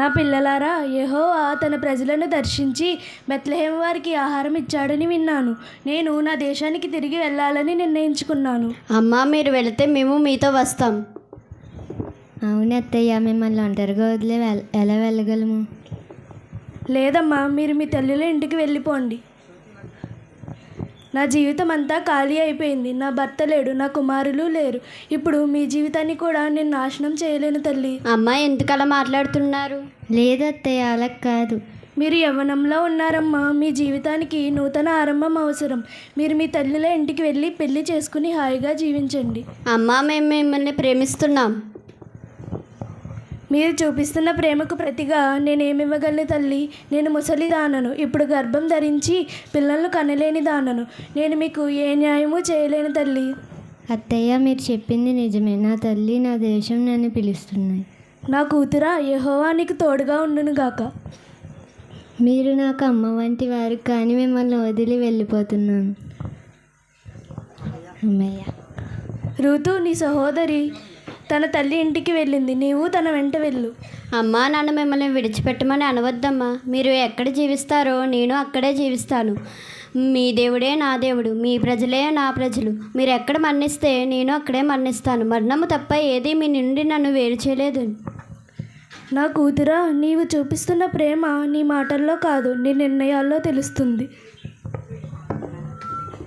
నా పిల్లలారా యెహోవా తన ప్రజలను దర్శించి బెత్లెహేం వారికి ఆహారం ఇచ్చాడని విన్నాను. నేను నా దేశానికి తిరిగి వెళ్ళాలని నిర్ణయించుకున్నాను. అమ్మా మీరు వెళితే మేము మీతో వస్తాం. అవును అత్తయ్య మిమ్మల్ని ఒంటరిగా వదిలే వెల్- ఎలా వెళ్ళగలము? లేదమ్మా మీరు మీ తల్లుల ఇంటికి వెళ్ళిపోండి. నా జీవితం అంతా ఖాళీ అయిపోయింది. నా భర్త లేడు నా కుమారులు లేరు. ఇప్పుడు మీ జీవితాన్ని కూడా నేను నాశనం చేయలేను తల్లి. అమ్మా ఎందుకు అలా మాట్లాడుతున్నారు? లేదు అత్తయ్య అలా కాదు. మీరు యవ్వనంలో ఉన్నారమ్మా. మీ జీవితానికి నూతన ఆరంభం అవసరం. మీరు మీ తల్లుల ఇంటికి వెళ్ళి పెళ్ళి చేసుకుని హాయిగా జీవించండి. అమ్మా మేము మిమ్మల్ని ప్రేమిస్తున్నాం. మీరు చూపిస్తున్న ప్రేమకు ప్రతిగా నేనేమివ్వగలను తల్లి? నేను ముసలి దానను. ఇప్పుడు గర్భం ధరించి పిల్లలను కనలేని దానను. నేను మీకు ఏ న్యాయము చేయలేను తల్లి. అత్తయ్య మీరు చెప్పింది నిజమే నా తల్లి? నా దేశం నన్ను పిలుస్తున్నాయి. నా కూతురా యెహోవా నీకు తోడుగా ఉండును గాక. మీరు నాకు అమ్మ వంటి వారు కానీ మిమ్మల్ని వదిలి వెళ్ళిపోతున్నాను. అమ్మయ్య. ఋతు నీ సహోదరి తన తల్లి ఇంటికి వెళ్ళింది. నీవు తన వెంట వెళ్ళు. అమ్మా నన్ను మిమ్మల్ని విడిచిపెట్టమని అనవద్దమ్మా. మీరు ఎక్కడ జీవిస్తారో నేను అక్కడే జీవిస్తాను. మీ దేవుడే నా దేవుడు మీ ప్రజలే నా ప్రజలు. మీరు ఎక్కడ మరణిస్తే నేను అక్కడే మరణిస్తాను. మరణము తప్ప ఏది మీ నుండి నన్ను వేరు చేయలేదు. నా కూతురా నీవు చూపిస్తున్న ప్రేమ నీ మాటల్లో కాదు నీ నిర్ణయాల్లో తెలుస్తుంది.